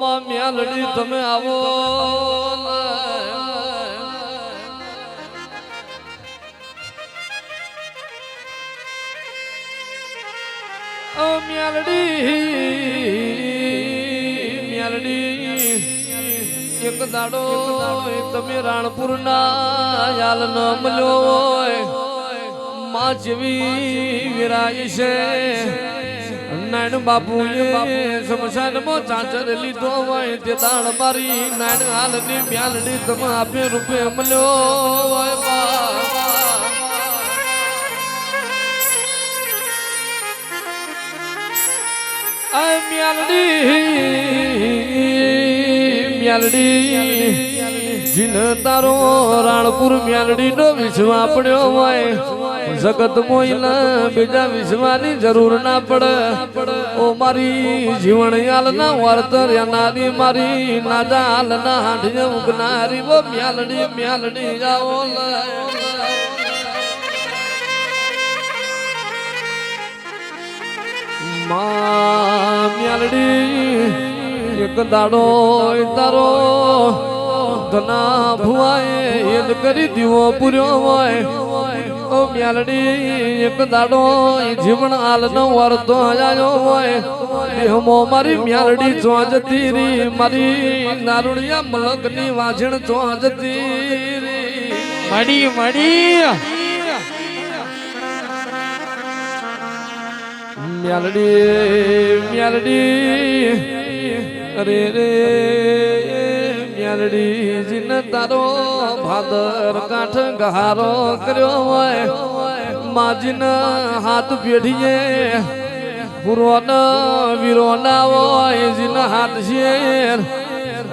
માં મેલડી તમે આવો મેલડી મ્યાલડી એક દાડો તમે રાણપુર ના યાલ ન મળ્યો માં જેવી વિરાય છે. નાયણ બાપુએ મો ચાચર લીધો હોય તે દાણ મારી નાયણ હાલની મ્યાલડી તમે રૂપે મળ્યો હોય મ્યાલડી મ્યાલડી જીન તારો રાણપુર મ્યાલડી નો વિશ્વા આપણ્યો હોય. જગત મોઈલા બીજા વિશ્વાની જરૂર ના પડે. ઓ મારી જીવન યાલ ના વર્તર યાનારી મારી નાજા હાલ ના હાંઢિયા ઉગનારી વો મ્યાલડી મ્યાલડી જાઓ મા મ્યાલડી, એક દાડો તારો ધના ભુવાએ યદ કરી દીવો પૂર્યો હોય. ઓ મ્યાલડી એક દાડો જીવન આલનો વર્તો આયો હોય. દેહમો મારી મ્યાલડી ચો જતી રી મારી નારુણિયા મલકની વાજણ ચો જતી રી મડી મળી મ્યાલડી મ્યાલડી અરે રે. મ્યાલડી જીન તારો ભાદર કાંઠ ગહારો કર્યો હોય. માજીન હાથ પેઢીએ પૂરો વીરો ના હોય, જીન હાથ શેર.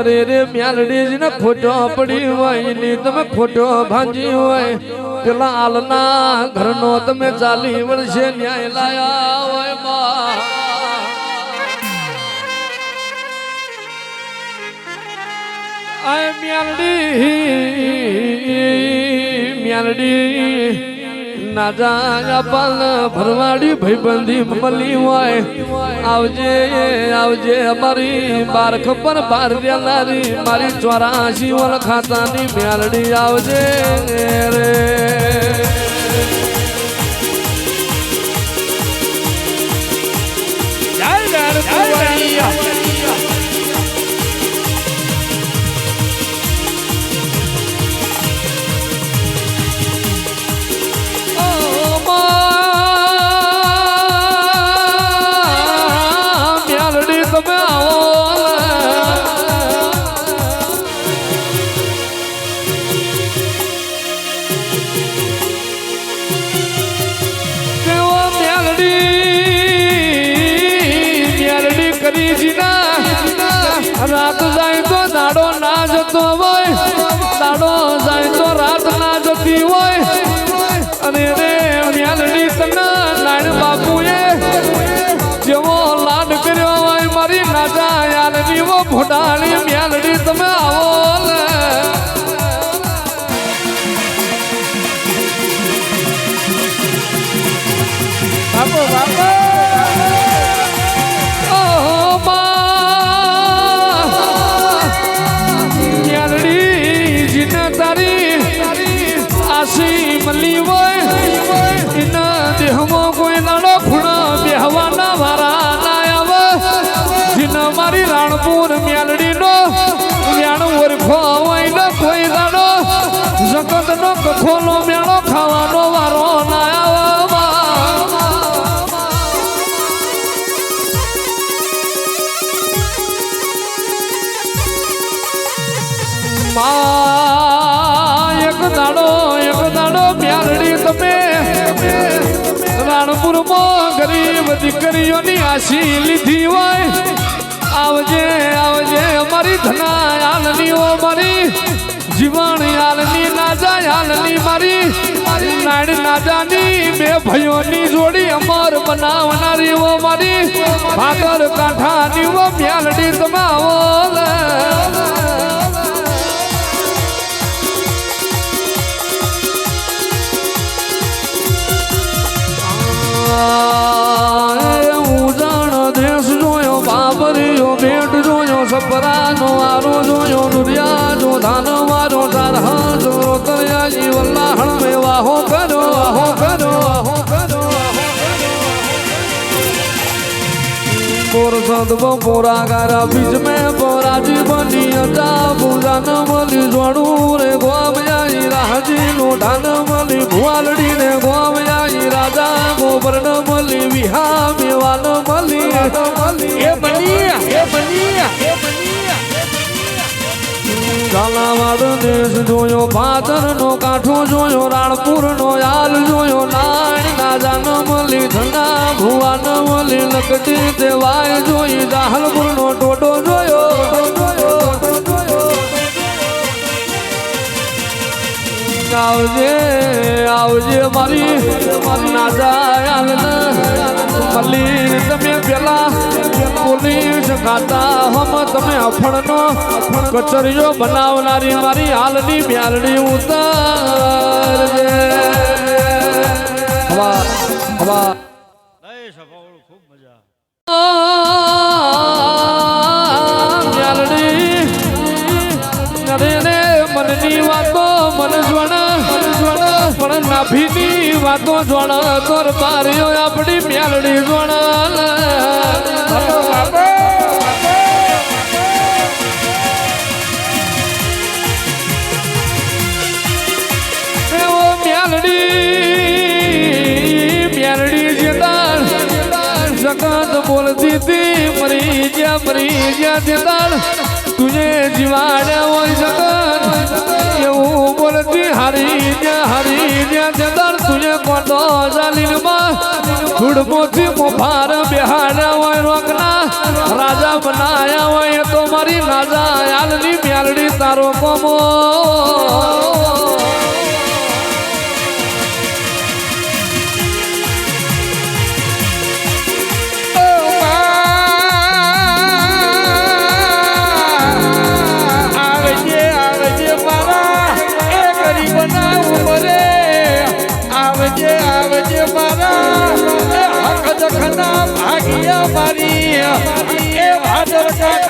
અરે રે મ્યાલડી જીને ખોટો પડી હોય, ની તમે ખોટો ભાંજી હોય. પેલા આલના ઘરનો તમે ચાલી વર્ષે ન્યાય લાયા હોય આય મ્યાલડી મ્યાલડી. ના જાય પાલ ભરવાડી ભાઈબંધી મળી હોય. આવજે આવજે અમારી બાર ખબર બાર દેનારી. મારી ચોરાશી ઓળખાતાની મ્યાલડી આવજે રે. રાત જાય તો દાડો ના જતો હોય, દાડો જાય તો રાત ના જતી હોય. અને રે મ્યાલડી તને નાણ બાપુએ જેવો લાડ કર્યો હોય, મારી નાજા યાલની વો ફોટાળી મ્યાલડી તમે આવો બાપુ બાપુ. આસી મલી હોય, એના દેહમાં કોઈ નાડો ખૂણા બેહવાના વારા ના આવે જીન મારી રાણપુર મ્યાલડી નો વ્યાણ ઓરખો હોય ને કોઈ દાડો જગત નો કખોનો મેળો ખાવાનો વારો ના આવે માં. એક દાડો દાડો મ્યાલડી તમે. રાણપુરમાં ગરીબ દીકરીઓની આશી લીધી હોય. આવજે આવજે, અમારી ધના હાલની ઓ મારી. જીવન યાલની નાજા હાલની મારી. નાડ નાજાની બે ભાઈઓની જોડી અમર બનાવનારી ઓ મારી. ભાગર કાંઠાની ઓ મ્યાલડી તમે લે. ઉજાણ દેશ જોયો જોયો જોયો નુરિયા જો ધાન મારો તારા જો રોતરિયા જીવનના હણમે વાહો કરો વાહો કરો વાહો કરો મોર સંત પોરા ગારા બીજ મેં પોરાજી અજા પૂજા ન જોડું રે ગોમ આઈ રાજી નો ધાન મળી ભુવાલડી ને રાજા ગોબર મળી વિહા મળી. એ દેશ જોયો ભાદર નો કાંઠો જોયો રાણપુર નો યાલ જોયો. નાણ રાજા ન મળી, ધંધા ભુવા ન મળી લકટી દેવાય જોઈ. દાહલપુર નો ટોટો જોયો. આવજે આવજે મારી. મલ્લી તમે પેલા પોલીસ ખાતા હમ તમે અફણનો કચરીઓ બનાવનારી મારી હાલની મ્યાલની ઉતારજે. હવા હવા. ખૂબ મજા મનની વાતો પણ નાભીની વાતો જોણ તોર પાર્યો આપણી મ્યાલડી મ્યાલડી જગત બોલતી તી મરી જ્યાં મરી જ્યાં જેદાર તુજે જીવાડ્યા હોય જગત એવું બોલતી હારી હારી જેદાર તુજે કોટો જાલીનમાં ધૂળમોથી મોફાર બિહાડ્યા હોય રોકના. રાજા બનાયા હોય તો મારી રાજા યાલની મ્યાલડી તારો કોમો. ભાદર કાઠાની મારી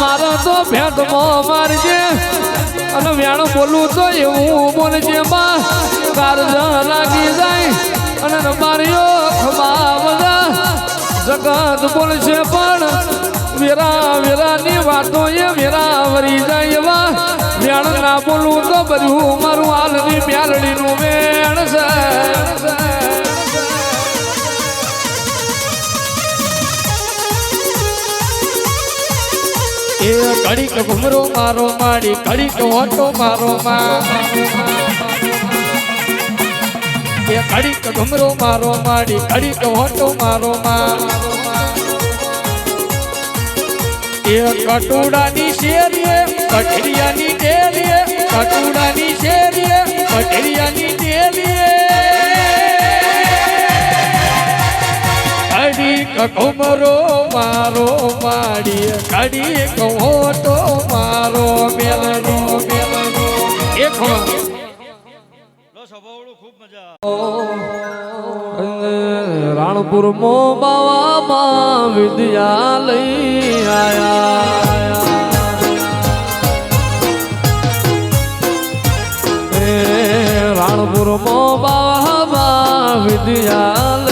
મારો તો ભેટમાં મારજે. અને વ્યાણ બોલું તો એવું બોલજે માં. કારજ લાગી જાય અને રબારીઓ ખમા જગત બોલશે પણ વેરા વેરાની વાતો એ વેરા વરી જાય એવા વેણ ના બોલું તો બધું મારું હાલની મ્યાલડીનું વેણ છે. ઘડીક ઘુમરો મારો માડી, ઘડીક ઓટો મારો માં એ ઘડીક ઘુમરો મારો માડી, ઘડીક ઓટો મારો માં એ કટુડાની શેરીએ કટરિયાની ડેરીએ કટુડાની શેરીએ, કઠરિયાની ઘડીક ઘુમરો મારો માડી કડી કહો તો મારો મેલનો મેલનો. એક લો સભાવાળું ખૂબ મજા રાણપુર મો બાવામાં વિદ્યાલય આયા. રાણપુર મો બાવામાં વિદ્યાલય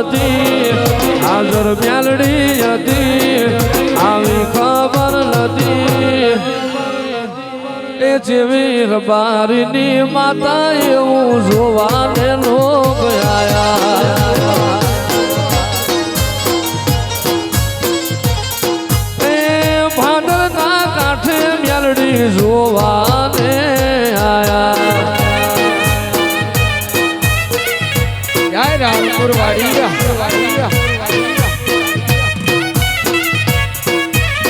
નથી હાજર મ્યાલડી હતી આવી ખબર નથી એ જેવી રબારીની માતા એવું જોવાને લોક આયા. જોવાને ભાડના કાંઠે રામપુર વાડી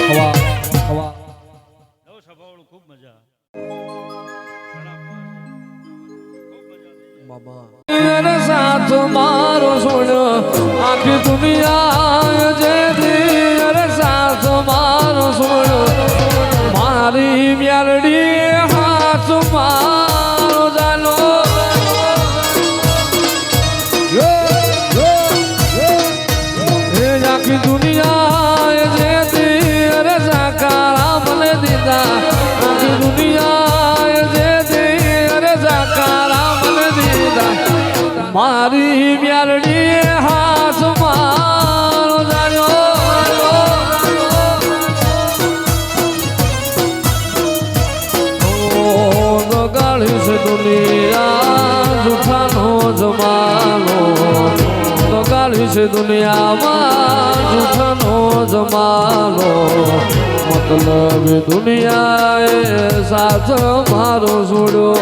હવા હવા. નવ સભાવાળું ખૂબ સાથ મારો છોડ્યો આખી દુનિયા જે સાથ મારો છોડ્યો મારી મ્યાલડી દુનિયામાં જૂઠનો જમાનો. મતલબ દુનિયાએ સાથ મારો છોડ્યો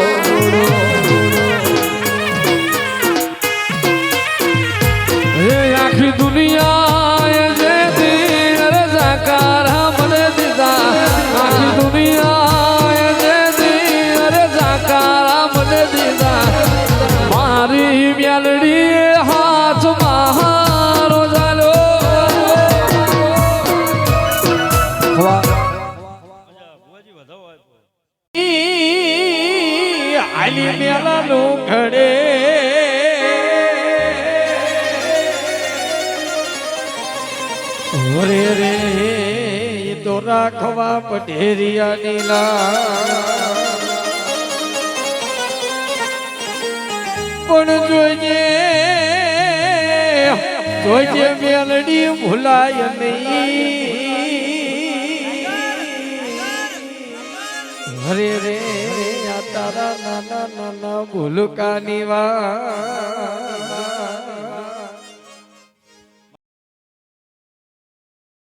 પટેરિયા નીલા પણ જોઈએ જોઈએ મેલડી ભૂલાય નહીં. હરે રે તારા નાના નાના ભૂલકાની વાત.